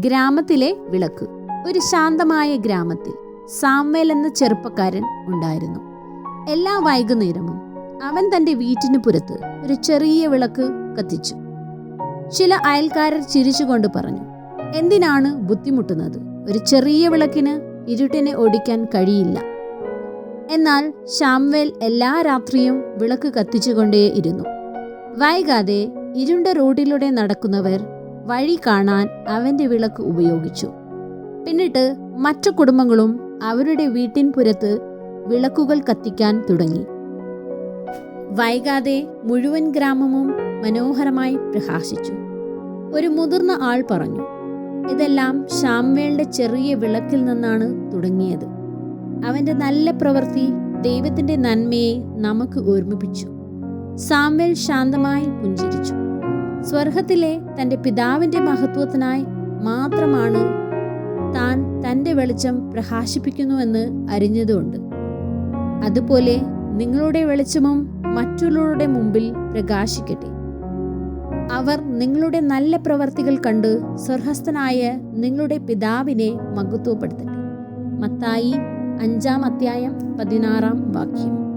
ഗ്രാമത്തിലെ വിളക്ക്. ഒരു ശാന്തമായ ഗ്രാമത്തിൽ സാമ്മേൽ എന്ന ചെറുപ്പക്കാരൻ ഉണ്ടായിരുന്നു. എല്ലാ വൈകുന്നേരവും അവൻ തന്റെ വീട്ടിന് പുറത്ത് ഒരു ചെറിയ വിളക്ക് കത്തിച്ചു. ചില അയൽക്കാരർ ചിരിച്ചുകൊണ്ട് പറഞ്ഞു എന്തിനാണ് ബുദ്ധിമുട്ടുന്നത്? ഒരു ചെറിയ വിളക്കിന് ഇരുട്ടിനെ ഓടിക്കാൻ കഴിയില്ല. എന്നാൽ ഷാംവേൽ എല്ലാ രാത്രിയും വിളക്ക് കത്തിച്ചുകൊണ്ടേയിരുന്നു. വൈകാതെ ഇരുണ്ട റോഡിലൂടെ നടക്കുന്നവർ വഴി കാണാൻ അവന്റെ വിളക്ക് ഉപയോഗിച്ചു. പിന്നിട്ട് മറ്റു കുടുംബങ്ങളും അവരുടെ വീട്ടിൻ പുരത്ത് വിളക്കുകൾ കത്തിക്കാൻ തുടങ്ങി. വൈകാതെ മുഴുവൻ ഗ്രാമവും മനോഹരമായി പ്രകാശിച്ചു. ഒരു മുതിർന്ന ആൾ പറഞ്ഞു ഇതെല്ലാം ഷാംവേലിന്റെ ചെറിയ വിളക്കിൽ നിന്നാണ് തുടങ്ങിയത്. അവന്റെ നല്ല പ്രവൃത്തി ദൈവത്തിന്റെ നന്മയെ നമുക്ക് ഓർമ്മിപ്പിച്ചു. സാമ്വേൽ ശാന്തമായി പുഞ്ചിരിച്ചു. സ്വർഗത്തിലെ തന്റെ പിതാവിന്റെ മഹത്വത്തിനായി മാത്രമാണ് താൻ തന്റെ വെളിച്ചം പ്രകാശിപ്പിക്കുന്നുവെന്ന് അറിഞ്ഞതുകൊണ്ട്. അതുപോലെ നിങ്ങളുടെ വെളിച്ചമും മറ്റുള്ളവരുടെ മുമ്പിൽ പ്രകാശിക്കട്ടെ. അവർ നിങ്ങളുടെ നല്ല പ്രവർത്തികൾ കണ്ട് സ്വർഹസ്ഥനായ നിങ്ങളുടെ പിതാവിനെ മഹത്വപ്പെടുത്തട്ടെ. മത്തായി അഞ്ചാം അധ്യായം പതിനാറാം വാക്യം.